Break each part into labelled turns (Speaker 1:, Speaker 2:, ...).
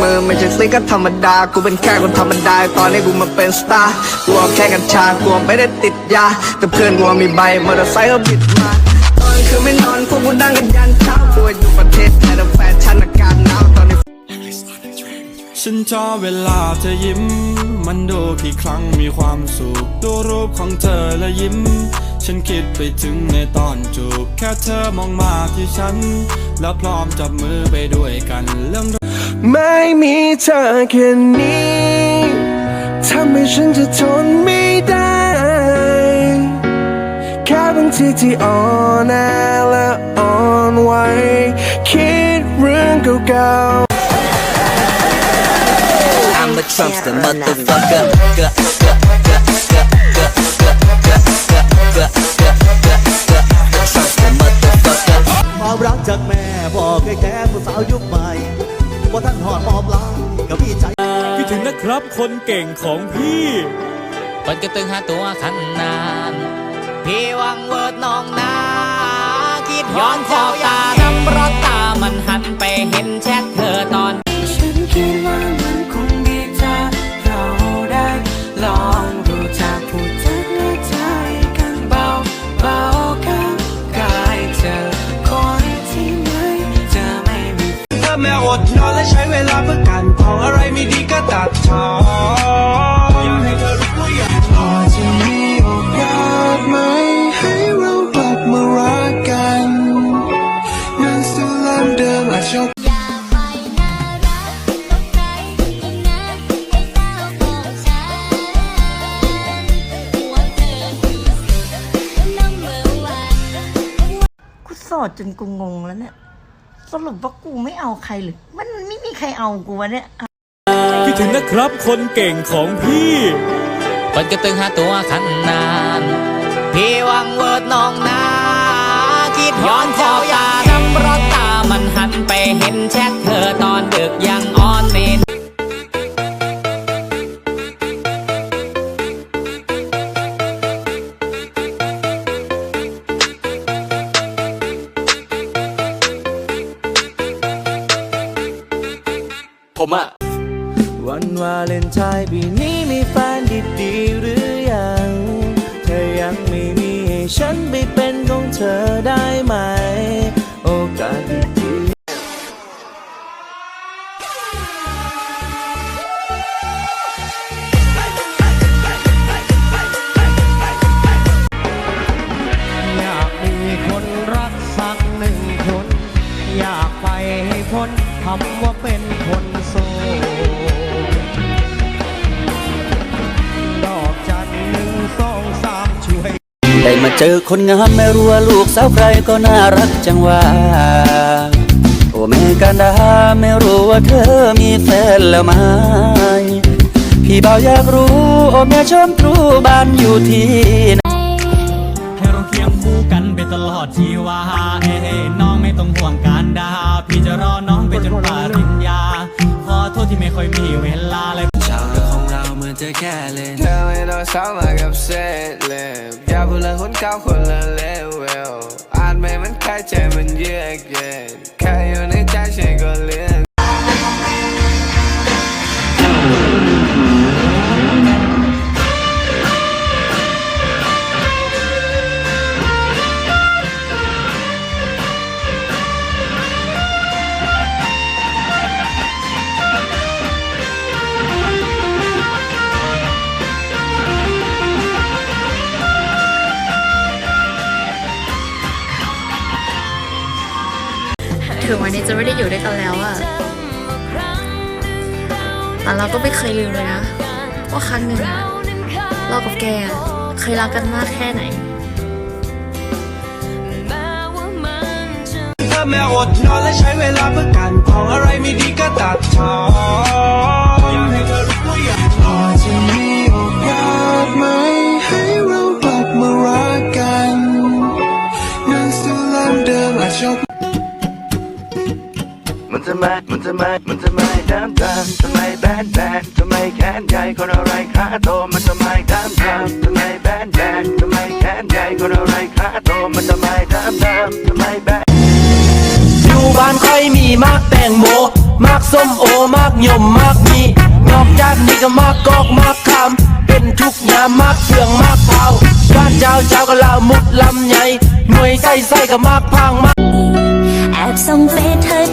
Speaker 1: มือไม่ใช่ซิกก็ธรรมดา กูเป็นแค่คนธรรมดา ตอนนี้กูมาเป็นสตาร์กูเอาแค่กัญชากูไม่ได้ติดยา แต่เพื่อนกูมีใบมอเตอร์ไซค์ก็บิดมา ตอนคืนไม่นอนพวกกูนั่งกันยันเช้ากูอยู่ประเทศไทยแต่แฟชั่นอากาศหนาวตอนนี้
Speaker 2: ฉันชอบเวลาเธอยิ้ม มันดูกี่ครั้งมีความสุขดูรูปของเธอและยิ้ม ฉันคิดไปถึงในตอนจูบ แค่เธอมองมาที่ฉัน แล้วพร้อมจับมือไปด้วยกันเรื่อง
Speaker 1: ไม่มีเธอแค่นี้ทำให้ฉันจะทนไม่ได้ แค่บางทีที่อ่อนแอและอ่อนไหวคิดเรื่องเก่าๆ
Speaker 3: I'm a Trumpster motherfucker.
Speaker 4: ครับคน
Speaker 2: เก่งของพี่
Speaker 5: เปิดกระตึงหาตัวขันนาน พี่วังเวิร์ดน้องนา คิดย้อนขอบตาน้ำรถตามันหันไปเห็นแชทเธอตอน
Speaker 6: ฉัน และใช้
Speaker 1: เวลาเพื่อกันของอะไรไม่ดีก็ตัดทอนอยากให้เธอรู้ว่าอยากพอจะมีโอกาสไหม ให้เรากลับมารักกันนั่นสุดลำเดิมอาจจะ
Speaker 7: อย่าไปน่ารักกับใครคนนั้นให้เศร้าของฉันหัวเธอคือ number one
Speaker 8: กูโสดจนกูงงแล้วเนี่ย สรุปว่ากูไม่เอาใครหรือมันไม่มีใครเอากูวะเนี่ย
Speaker 2: คิดถึงนะครับคนเก่งของพี่
Speaker 5: เปิดกระตึงหาตัวขันนาน พี่วังเวิร์ดน้องนาคิดย้อนขอบตาน้ำรถตามันหันไปเห็นแชทเธอตอนดึกยังา
Speaker 1: เลนไทน์ปีนี้มีแฟนดีๆหรือยัง เธอยังไม่มีให้ฉันไปเป็นของเธอได้ไหม โอกาสดีๆ
Speaker 4: อยากมีคนรักสักหนึ่งคน อยากไปให้พ้นคำว่าเป็นคนโสด
Speaker 3: ได้มาเจอคนงามไม่รู้ว่าลูกสาวใครก็น่ารักจังว่าโอ้แม่กันดาไม่รู้ว่าเธอมีแฟนแล้วไหมพี่เบาอยากรู้โอ้แม่ชมตรูบ้านอยู่ที่ไหน
Speaker 5: ให้เราเคียงคู่กันไปตลอดชีวาเอ้น้องไม่ต้องห่วงการดาพี่จะรอน้องไปจนปริญญาขอโทษที่ไม่ค่อยมีเวลาเลย
Speaker 2: ชาวของเราเหมือนจะแค่เล่น
Speaker 1: เธอไม่ต้องซ้ำมากับเศษเล็บอย่ เลยคนเก่าคนละเลเวลอ่านไม่มันแค่ใจมันเยือกเย็นแค่
Speaker 9: ถึงวันนี้จะไม่ได้อยู่ด้วยกันแล้วอะแต่เราก็ไม่เคยลืมเลยนะว่าครั้งหนึ่งเรากับแกเคยรักกันมากแค่ไหน
Speaker 1: ถ้าแม้อดนอนและใช้เวลาเพื่อกันของอะไรไม่ดีก็ตัดทอน มันทำไมมันทำไมมันทำไมดำดำทำไมแบนแบนทำไมแขนใหญ่คนอะไรขาโตมันทำไมดำดำทำไมแบนแบนทำไมแขนใหญ่คนอะไรขาโตมันทำไมดำดำทำไมแบน
Speaker 4: อยู่บ้านใครมีมากแตงโม
Speaker 10: มากส้มโอมากยมมากมีนอกจากนี้ก็มากกอกมากคำเป็นทุกยามมากเฟืองมากเผาบ้านเจ้าเจ้าก็ลามุดลำใหญ่หน่วยใส่ใส่ก็มากพังมาก
Speaker 7: แอบส่งเฟซเธอ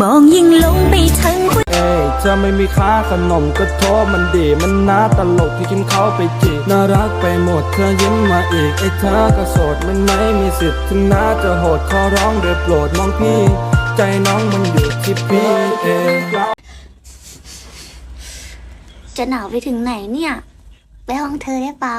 Speaker 7: มองยิ่งหลงไปทั้งหัว
Speaker 2: เอ้ยจะไม่มีค่าขนมก็โทษมันดีมันน่าตลกที่กินเขาไปจีบน่ารักไปหมดเธอยิ้มมาอีกไอ้เธอก็โสดมันไม่มีสิทธิ์ถึงน่าจะโหดขอร้องโดยโปรดมองพี่ ใจน้องมันอยู่ที่พี่เอง
Speaker 7: จะหนาวไปถึงไหนเนี่ยไปห้องเธอได้เปล่า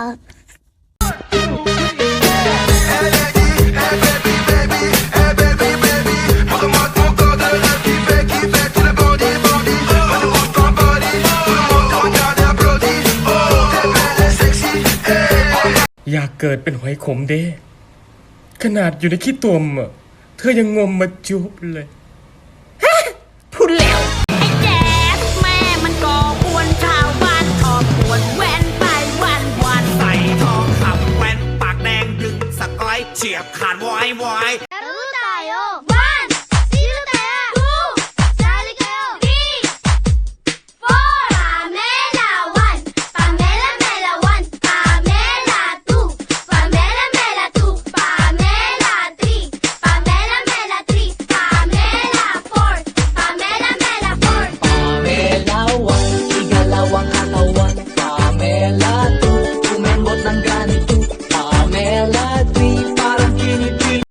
Speaker 11: อยากเกิดเป็นหอยขมเด้ ขนาดอยู่ในขี้ตุ่มเธอยังงมมาจุบเลย